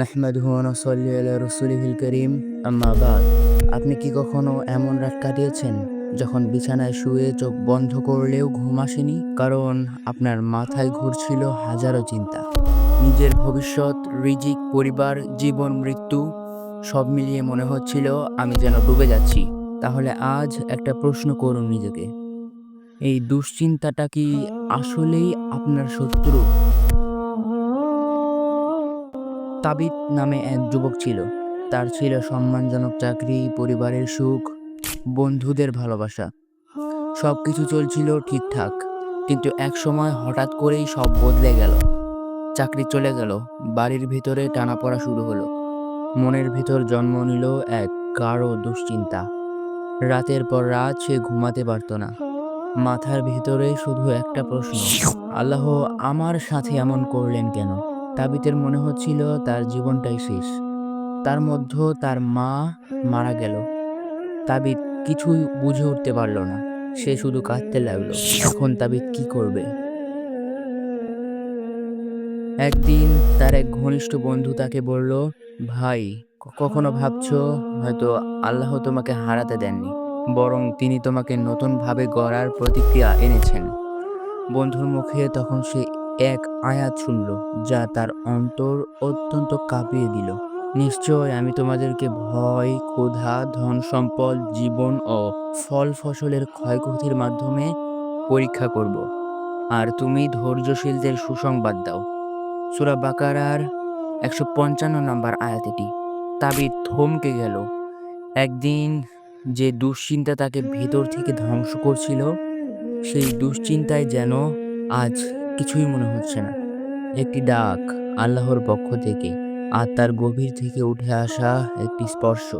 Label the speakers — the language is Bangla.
Speaker 1: নাহমাদুহু ওয়া নুসাল্লি আলা রাসূলিহিল কারীম। আপনি কি কখনো এমন রাত কাটিয়েছেন যখন বিছানায় শুয়ে চোখ বন্ধ করলেও ঘুম আসেনি? কারণ আপনার মাথায় ঘুরছিল হাজারো চিন্তা। নিজের ভবিষ্যৎ, রিজিক, পরিবার, জীবন, মৃত্যু সব মিলিয়ে মনে হচ্ছিল আমি যেন ডুবে যাচ্ছি। তাহলে আজ একটা প্রশ্ন করুন নিজেকে। এই দুশ্চিন্তাটা কি আসলেই আপনার শত্রু? তাবিত নামে এক যুবক ছিল। তার ছিল সম্মানজনক চাকরি, পরিবারের সুখ, বন্ধুদের ভালোবাসা। সব কিছু চলছিল ঠিকঠাক, কিন্তু এক সময় হঠাৎ করেই সব বদলে গেল। চাকরি চলে গেল, বাড়ির ভিতরে টানাপড়া শুরু হলো। মনের ভিতর জন্ম নিল এক গাঢ় দুশ্চিন্তা। রাতের পর রাত সে ঘুমাতে পারত না। মাথার ভিতরে শুধু একটা প্রশ্ন, আল্লাহ আমার সাথে এমন করলেন কেন? তাবিতের মনে হচ্ছিল তার জীবনটাই শেষ। তার মধ্যে তার মা মারা গেল। তাবিত কিছুই বুঝে উঠতে পারল না। সে শুধু কাঁদতে লাগল। এখন তাবিত কি করবে? একদিন তার এক ঘনিষ্ঠ বন্ধু তাকে বলল, ভাই কখনো ভাবছ হয়তো আল্লাহ তোমাকে হারাতে দেননি, বরং তিনি তোমাকে নতুনভাবে গড়ার প্রতিক্রিয়া এনেছেন। বন্ধুর মুখে তখন সে এক আয়াত শুনল, যা তার অন্তর অত্যন্ত কাঁপিয়ে দিল। নিশ্চয় আমি তোমাদেরকে ভয়, ক্ষুধা, ধন সম্পদ, জীবন ও ফল ফসলের ক্ষয়ক্ষতির মাধ্যমে পরীক্ষা করব। আর তুমি ধৈর্যশীলদের সুসংবাদ দাও। সুরা বাকারার একশো পঞ্চান্ন নম্বর আয়াত এটি। তাবিদ থমকে গেল। একদিন যে দুশ্চিন্তা তাকে ভেতর থেকে ধ্বংস করছিল, সেই দুশ্চিন্তায় যেন আজ কিছুই মনে হচ্ছে না। একটি ডাক আল্লাহর পক্ষ থেকে আর তার গভীর থেকে উঠে আসা একটি স্পর্শ।